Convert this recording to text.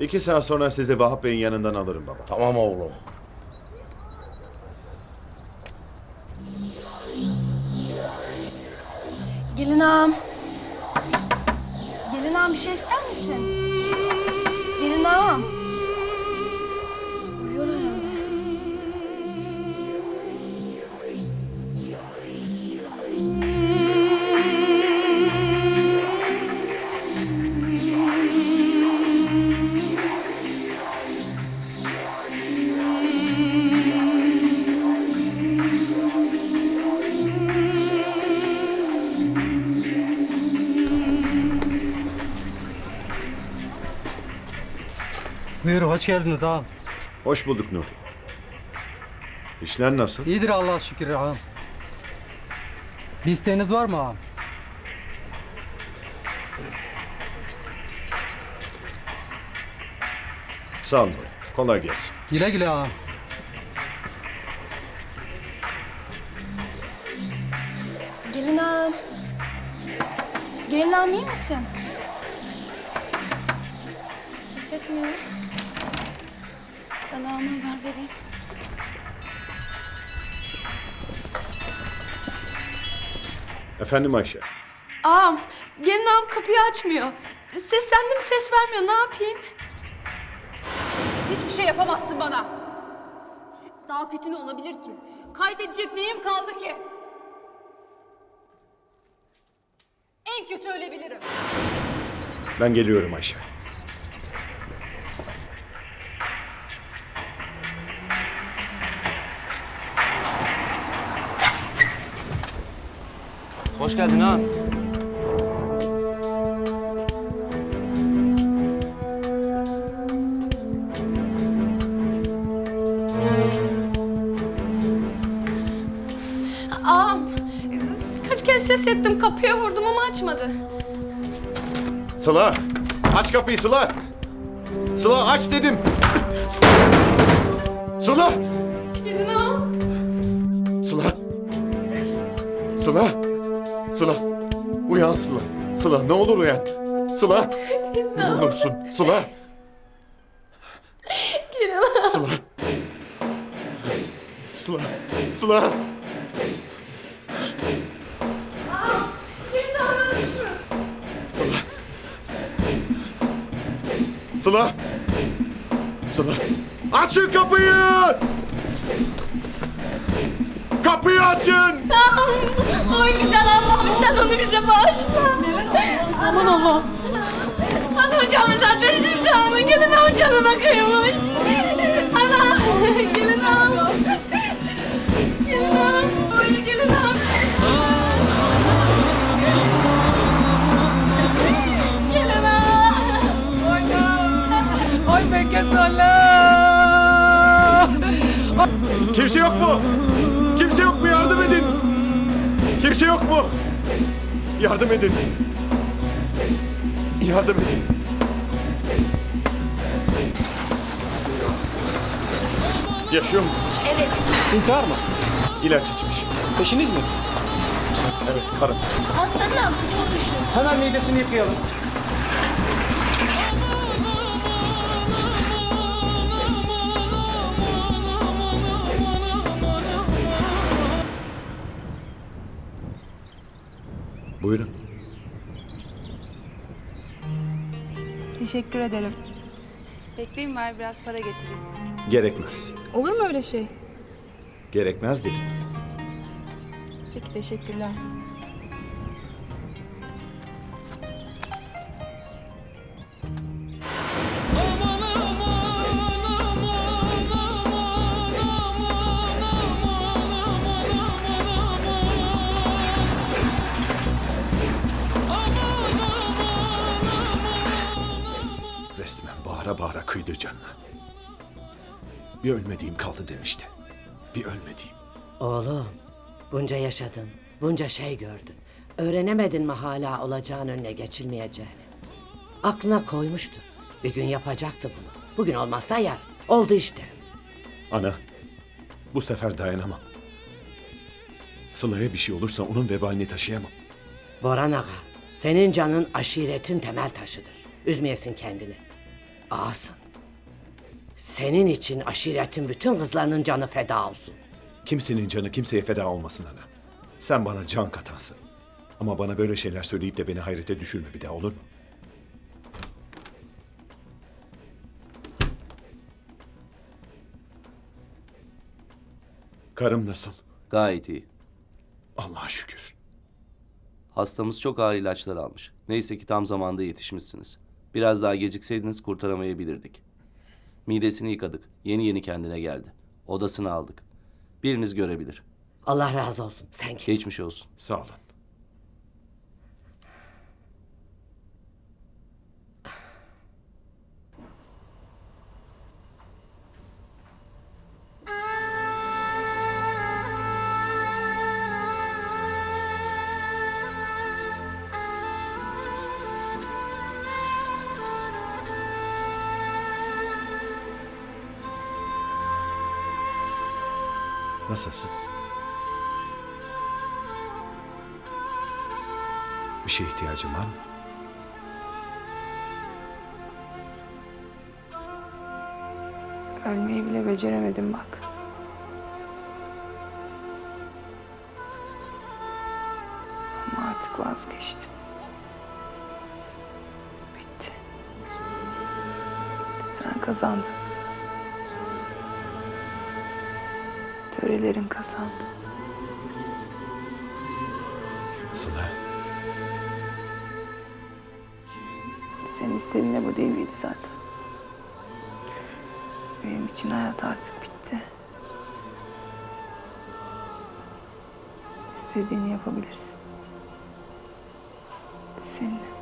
İki saat sonra sizi Vahap Bey'in yanından alırım baba. Tamam oğlum. Gelin ağam. Gelin ağam bir şey ister misin? Gelin ağam. Buyur hoş geldiniz ağam. Hoş bulduk Nuri. İşler nasıl? İyidir Allah'a şükür ağam. Bir isteğiniz var mı ağam? Sağ ol Nuri. Kolay gelsin. Güle güle ağam. Gelin ağam. Gelin ağam iyi misin? Ses etmiyor. Ben ağama haber vereyim. Efendim Ayşe. Ağam, gelin ağam kapıyı açmıyor. Seslendim ses vermiyor. Ne yapayım? Hiçbir şey yapamazsın bana. Daha kötü ne olabilir ki? Kaybedecek neyim kaldı ki? En kötü ölebilirim. Ben geliyorum Ayşe. Hoş geldin ha. Ağam, kaç kere ses ettim kapıya vurdum ama açmadı. Sıla! Aç kapıyı Sıla! Sıla aç dedim! Sıla! Gelin ağam. Sıla! Sıla! Sıla! Uyan Sıla! Sıla ne olur uyan! Sıla! Ne olursun Sıla! Sıla! Sıla! Sıla! Gelin ağam ölmüş mü? Sıla! Sıla! Sıla! Açın kapıyı! Kapıyı açın! Oy güzel Allah'ım sen onu bize bağışla. Aman Allah. Ana hocamız ateş düştü ana. Gelin ağam canına kıymış. Ana gelin ağam. Gelin ağam. Oy gelin ağam. Gelin ağam. Oy be Kimse yok mu? Kimse yok mu? Yardım edin! Kimse yok mu? Yardım edin! Yardım edin! Yaşıyor mu? İntihar mı? İlaç içmiş. Peşiniz mi? Evet, karım. Hastanın nabzı çok düşük. Hemen midesini yıkayalım. Buyurun. Teşekkür ederim. Bekleyin ver biraz para getireyim. Gerekmez. Olur mu öyle şey? Gerekmez dedim. Peki teşekkürler. Kıydı canına. Bir ölmediğim kaldı demişti. Bir ölmediğim. Oğlum, bunca yaşadın, bunca şey gördün. Öğrenemedin mi hala olacağın önüne geçilmeyeceğini? Aklına koymuştu. Bir gün yapacaktı bunu. Bugün olmazsa yarın. Oldu işte. Ana, bu sefer dayanamam. Sıla'ya bir şey olursa onun vebalini taşıyamam. Boran ağa, senin canın aşiretin temel taşıdır. Üzmeyesin kendini. ağasın. Senin için aşiretin bütün kızlarının canı feda olsun. Kimsenin canı kimseye feda olmasın ana. Sen bana can katansın. Ama bana böyle şeyler söyleyip de beni hayrete düşürme bir daha olur mu? Karım nasıl? Gayet iyi. Allah'a şükür. Hastamız çok ağır ilaçlar almış. Neyse ki tam zamanda yetişmişsiniz. Biraz daha gecikseydiniz kurtaramayabilirdik. Midesini yıkadık. Yeni yeni kendine geldi. Odasını aldık. Biriniz görebilir. Allah razı olsun. Sen git. Geçmiş olsun. Sağ olun. Nasılsın? Bir şeye ihtiyacın var mı? Ölmeyi bile beceremedim bak. Ama artık vazgeçtim. Bitti. Sen kazandın. Törelerin kazandı. Sıla. Senin istediğin de bu değil miydi zaten? Benim için hayat artık bitti. İstediğini yapabilirsin. Seninle.